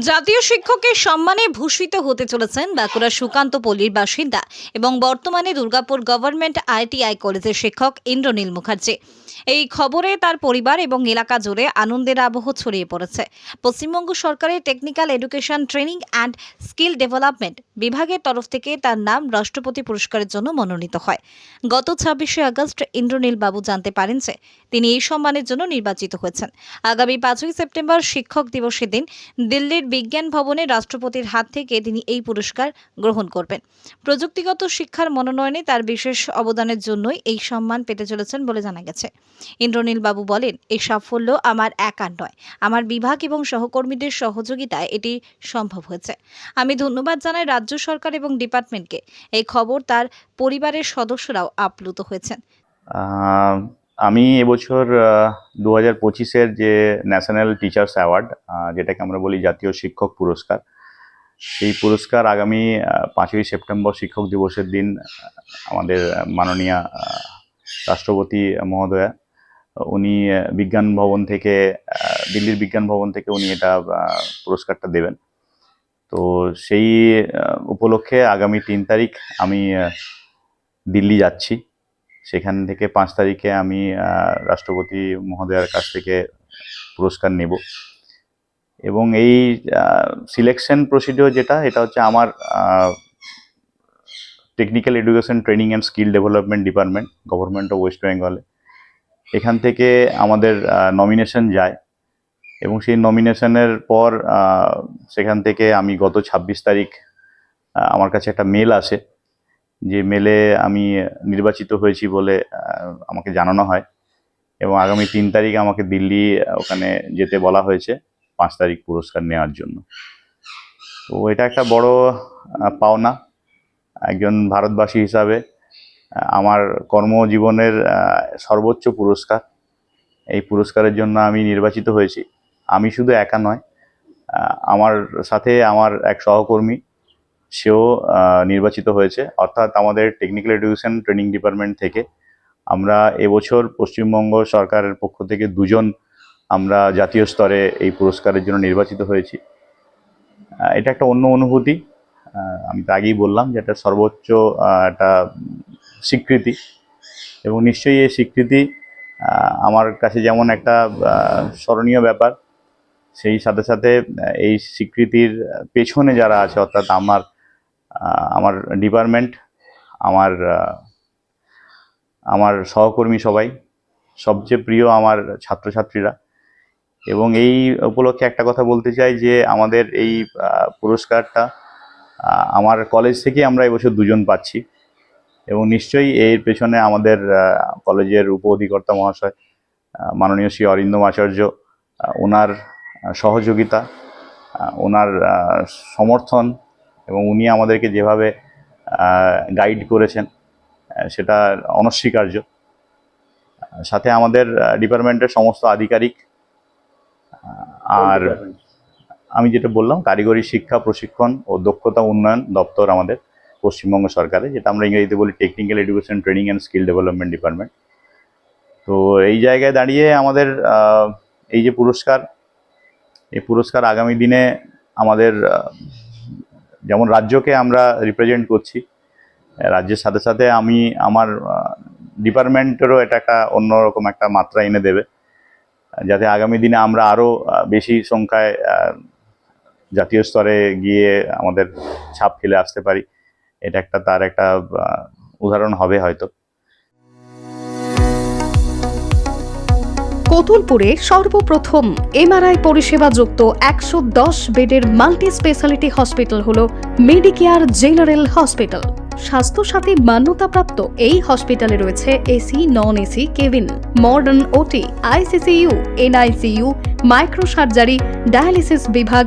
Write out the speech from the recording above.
জাতীয় শিক্ষকের সম্মানে ভূষিত হতে চলেছেন বাঁকুড়ার সুকান্ত পল্লীর বাসিন্দা এবং বর্তমানে দুর্গাপুর গভর্নমেন্ট আইটিআই কলেজের শিক্ষক ইন্দ্রনীল মুখার্জি। এই খবরে তার পরিবার এবং এলাকা জুড়ে আনন্দের আবহ ছড়িয়ে পড়েছে। পশ্চিমবঙ্গ সরকারের technical education training and skill development বিভাগের তরফ থেকে তার নাম রাষ্ট্রপতি পুরস্কারের জন্য মনোনীত হয়। গত ছাব্বিশে আগস্ট ইন্দ্রনীল বাবু জানতে পারেন যে, তিনি এই সম্মানের জন্য নির্বাচিত হয়েছেন। আগামী পাঁচই সেপ্টেম্বর শিক্ষক দিবসের দিন দিল্লির বিজ্ঞান ভবনে রাষ্ট্রপতির হাত থেকে তিনি এই পুরস্কার গ্রহণ করবেন। প্রযুক্তিগত শিক্ষার মনোনয়নে তার বিশেষ অবদানের জন্যই এই সম্মান পেতে চলেছেন বলে জানা গেছে। ইন্দ্রনীল বাবু বলেন, এই সাফল্য আমার একার নয়। আমার বিভাগ এবং সহকর্মীদের সহযোগিতায় এটি সম্ভব হয়েছে। আমি ধন্যবাদ জানাই রাজ্য সরকার এবং ডিপার্টমেন্টকে। এই খবর তার পরিবারের সদস্যরাও আপ্লুত হয়েছেন। আমি এবছর দু হাজার পঁচিশের যে ন্যাশনাল টিচার্স অ্যাওয়ার্ড যেটাকে আমরা বলি জাতীয় শিক্ষক পুরস্কার, সেই পুরস্কার আগামী পাঁচই সেপ্টেম্বর শিক্ষক দিবসের দিন আমাদের মাননীয় রাষ্ট্রপতি মহোদয়া, উনি বিজ্ঞান ভবন থেকে দিল্লির বিজ্ঞান ভবন থেকে উনি এটা পুরস্কারটা দেবেন। তো সেই উপলক্ষে আগামী তিন তারিখ আমি দিল্লি যাচ্ছি। সেখান থেকে পাঁচ তারিখে আমি রাষ্ট্রপতি মহোদয়ার কাছ থেকে পুরস্কার নেব। এবং এই সিলেকশন প্রসিডিওর যেটা, এটা হচ্ছে আমার technical education training and skill development department government of west বেঙ্গলে এখান থেকে আমাদের নমিনেশন যায় এবং সেই নমিনেশনের পর সেখান থেকে আমি গত ছাব্বিশ তারিখ আমার কাছে একটা মেল আসে। যে মেলে আমি নির্বাচিত হয়েছি বলে আমাকে জানানো হয় এবং আগামী তিন তারিখ আমাকে দিল্লি ওখানে যেতে বলা হয়েছে পাঁচ তারিখ পুরস্কার নেওয়ার জন্য। তো এটা একটা বড় পাওনা। একজন ভারতবাসী হিসাবে, আমার কর্মজীবনের সর্বোচ্চ পুরস্কার। এই পুরস্কারের জন্য আমি নির্বাচিত হয়েছি। আমি শুধু একা নয় আমার সাথে আমার এক সহকর্মী, সেও নির্বাচিত হয়েছে। অর্থাৎ আমাদের টেকনিক্যাল এডুকেশন ট্রেনিং ডিপার্টমেন্ট থেকে আমরা এবছর পশ্চিমবঙ্গ সরকারের পক্ষ থেকে দুজন আমরা জাতীয় স্তরে এই পুরস্কারের জন্য নির্বাচিত হয়েছি। এটা একটা অন্য অনুভূতি। আমি তো আগেই বললাম যে এটা সর্বোচ্চ একটা স্বীকৃতি। এবং নিশ্চয়ই এই স্বীকৃতি আমার কাছে যেমন একটা স্মরণীয় ব্যাপার, সেই সাথে সাথে এই স্বীকৃতির পেছনে যারা আছে, অর্থাৎ আমার আমার ডিপার্টমেন্ট, আমার আমার সহকর্মী সবাই, সবচেয়ে প্রিয় আমার ছাত্রছাত্রীরা। এবং এই উপলক্ষে একটা কথা বলতে চাই যে আমাদের এই পুরস্কারটা আমার কলেজ থেকে আমরা এবছর দুজন পাচ্ছি। এবং নিশ্চয়ই এর পেছনে আমাদের কলেজের উপ অধিকর্তা মহাশয় মাননীয় শ্রী অরিন্দম আচার্য ওনার সহযোগিতা ওনার সমর্থন এবং উনি আমাদেরকে যেভাবে গাইড করেছেন সেটা অনস্বীকার্য। সাথে আমাদের ডিপার্টমেন্টের সমস্ত আধিকারিক আর আমি যেটা বললাম, কারিগরি শিক্ষা, প্রশিক্ষণ ও দক্ষতা উন্নয়ন দপ্তর আমাদের পশ্চিমবঙ্গ সরকারে যেটা আমরা ইংরেজিতে বলি technical education training and skill development department তো এই জায়গায় দাঁড়িয়ে আমাদের এই যে পুরস্কার, এই পুরস্কার আগামী দিনে আমাদের যেমন রাজ্যকে আমরা রিপ্রেজেন্ট করছি, রাজ্যের সাথে সাথে আমি আমার ডিপার্টমেন্টেরও এটা একটা অন্যরকম একটা মাত্রা এনে দেবে, যাতে আগামী দিনে আমরা আরও বেশি সংখ্যায় জাতীয় স্তরে গিয়ে আমাদের ছাপ ফেলে আসতে পারি। এটা একটা, তার একটা উদাহরণ হবে হয়তো। কতুলপুরে সর্বপ্রথম এমআরআই পরিষেবা যুক্ত একশো দশ বেডের মাল্টি স্পেশালিটি হসপিটাল হল মেডিকেয়ার জেনারেল হসপিটাল। স্বাস্থ্যসাথী মান্যতাপ্রাপ্ত এই হসপিটালে রয়েছে AC non AC cabin, modern OT, ICCU, NICU micro surgery dialysis বিভাগ